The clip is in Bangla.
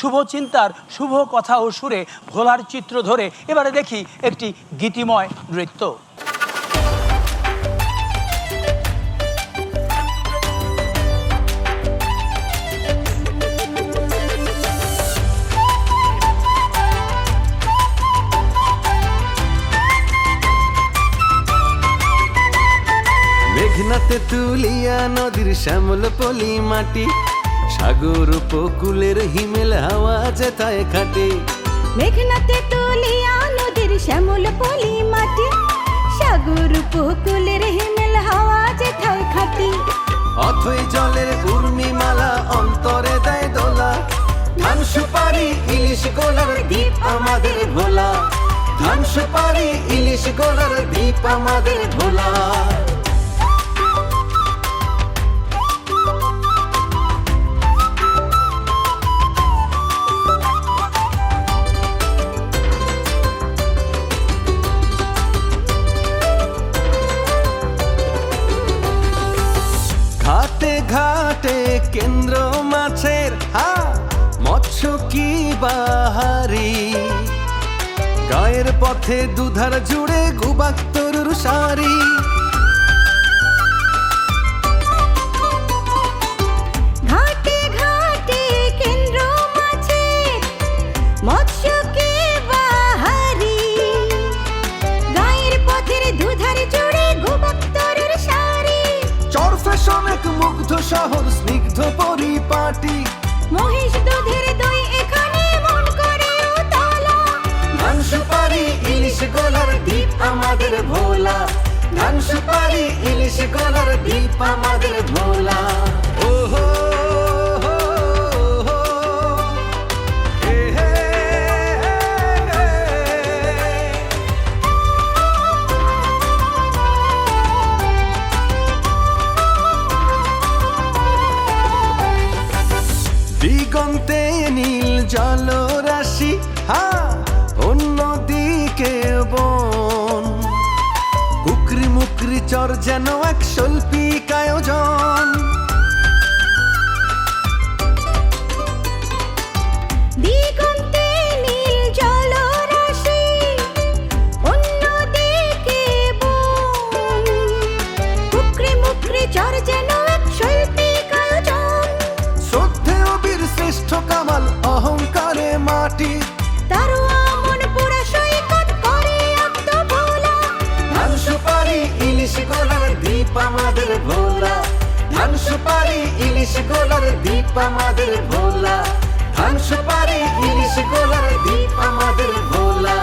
শুভ চিন্তার শুভ কথা ও সুরে ভোলার চিত্র ধরে এবারে দেখি একটি গীতিময় নৃত্য। তুলিয়া নদীর শ্যামল পলি মাটি সাগর উপকূলের হিমেল হাওয়া যেতায় খাটে। মেঘনাতে তুলিয়া নদীর শ্যামল পলি মাটি। সাগর উপকূলের হিমেল হাওয়া যেথায় খাটি। অথই জলের উর্মিমালা অন্তরে দেয় দোলা। ধান সুপারি ইলিশ গোলার দ্বীপ আমাদের ভোলা। ধান সুপারি ইলিশ গোলার দ্বীপ আমাদের ভোলা। ঘাটে কেন্দ্র মাছের হা মৎস্য কি বাহারি? গায়ের পথে দুধার জুড়ে গুবাক সারি। শহর স্নিগ্ধ পরিপাটি। মহিষ দুধের দই এখানে মন করে উতলা। ধান সুপারি ইলিশ গোলার দ্বীপ আমাদের ভোলা। ধান সুপারি ইলিশ গোলার দ্বীপ আমাদের ভোলা। জলরাশি হা অন্যদিকে বন। কুকরি মুকরি চর যেন এক শৈল্পিক আয়োজন। চর যেন সুপারি ইলিশ গোলার দ্বীপ আমাদের ভোলা। ধান সুপারি ইলিশ গোলার দ্বীপ আমাদের ভোলা।